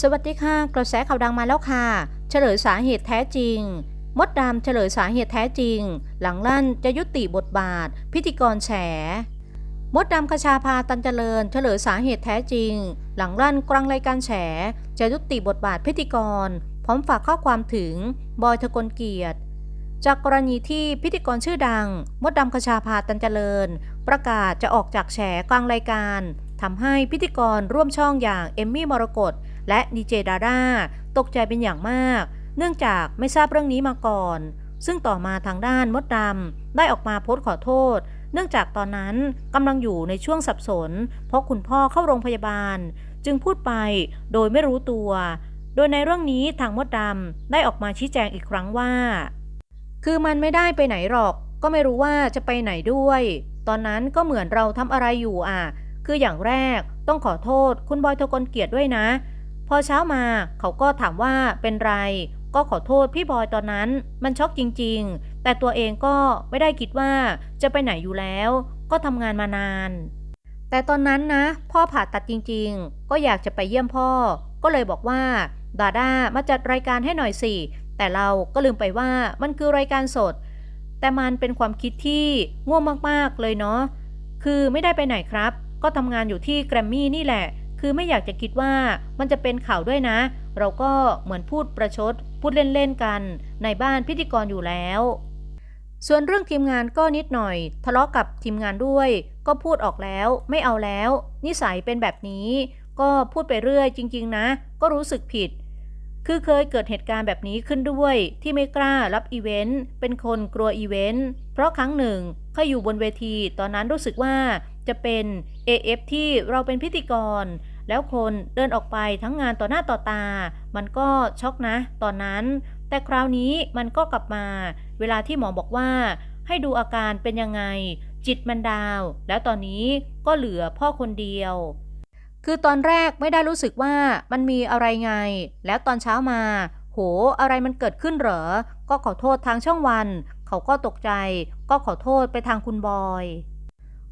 สวัสดีค่ะ กระแสข่าวดังมาแล้วค่ะ เฉลยสาเหตุแท้จริง มดดำเฉลยสาเหตุแท้จริง หลังลั่นจะยุติบทบาท พิธีกรแฉ มดดำคชาพาตันเจริญ เฉลยสาเหตุแท้จริง หลังลั่นกลางรายการแฉ จะยุติบทบาทพิธีกร พร้อมฝากข้อความถึง บอยทกลเกียรติ จากกรณีที่พิธีกรชื่อดัง มดดำคชาพาตันเจริญ ประกาศจะออกจากแฉกลางรายการทำให้พิธีกรร่วมช่องอย่างเอมมี่มรกต และดีเจดาด้าตกใจเป็นอย่างมาก เนื่องจากไม่ทราบเรื่องนี้มาก่อน ซึ่งต่อมาทางด้านมดดำได้ออกมาโพสต์ขอโทษ เนื่องจากตอนนั้นกำลังอยู่ในช่วงสับสน เพราะคุณพ่อเข้าโรงพยาบาล จึงพูดไปโดยไม่รู้ตัว โดยในเรื่องนี้ทางมดดำได้ออกมาชี้แจงอีกครั้งว่า คือมันไม่ได้ไปไหนหรอก ก็ไม่รู้ว่าจะไปไหนด้วย ตอนนั้นก็เหมือนเราทำอะไรอยู่อะคืออย่างแรกต้องขอโทษคุณบอยทกลเกียรติด้วยนะ พอเช้ามาเขาก็ถามว่าเป็นไร ก็ขอโทษพี่บอยตอนนั้น มันช็อกจริง ๆ แต่ตัวเองก็ไม่ได้คิดว่าจะไปไหนอยู่แล้ว ก็ทำงานมานาน แต่ตอนนั้นนะ พ่อผ่าตัดจริง ๆ ก็อยากจะไปเยี่ยมพ่อ ก็เลยบอกว่าดาด้ามาจัดรายการให้หน่อยสิ แต่เราก็ลืมไปว่ามันคือรายการสด แต่มันเป็นความคิดที่ง่วงมากๆเลยเนาะคือไม่ได้ไปไหนครับ ก็ทำงานอยู่ที่แกรมมี่นี่แหละ คือไม่อยากจะคิดว่ามันจะเป็นข่าวด้วยนะ เราก็เหมือนพูดประชด พูดเล่นๆกัน ในบ้านพิธีกรอยู่แล้ว ส่วนเรื่องทีมงานก็นิดหน่อย ทะเลาะกับทีมงานด้วย ก็พูดออกแล้วไม่เอาแล้ว นิสัยเป็นแบบนี้ ก็พูดไปเรื่อยจริง ๆ นะ ก็รู้สึกผิด คือเคยเกิดเหตุการณ์แบบนี้ขึ้นด้วย ที่ไม่กล้ารับอีเวนต์เป็นคนกลัวอีเวนต์เพราะครั้งหนึ่งเคยอยู่บนเวที ตอนนั้นรู้สึกว่าจะเป็น AF ที่เราเป็นพิธีกร แล้วคนเดินออกไปทั้งงานต่อหน้าต่อตา มันก็ช็อกนะ ตอนนั้น แต่คราวนี้มันก็กลับมา เวลาที่หมอบอกว่า ให้ดูอาการเป็นยังไง จิตมันดาว แล้วตอนนี้ก็เหลือพ่อคนเดียว คือตอนแรกไม่ได้รู้สึกว่ามันมีอะไรไง แล้วตอนเช้ามา โห อะไรมันเกิดขึ้นเหรอ ก็ขอโทษทางช่องวัน เขาก็ตกใจ ก็ขอโทษไปทางคุณบอย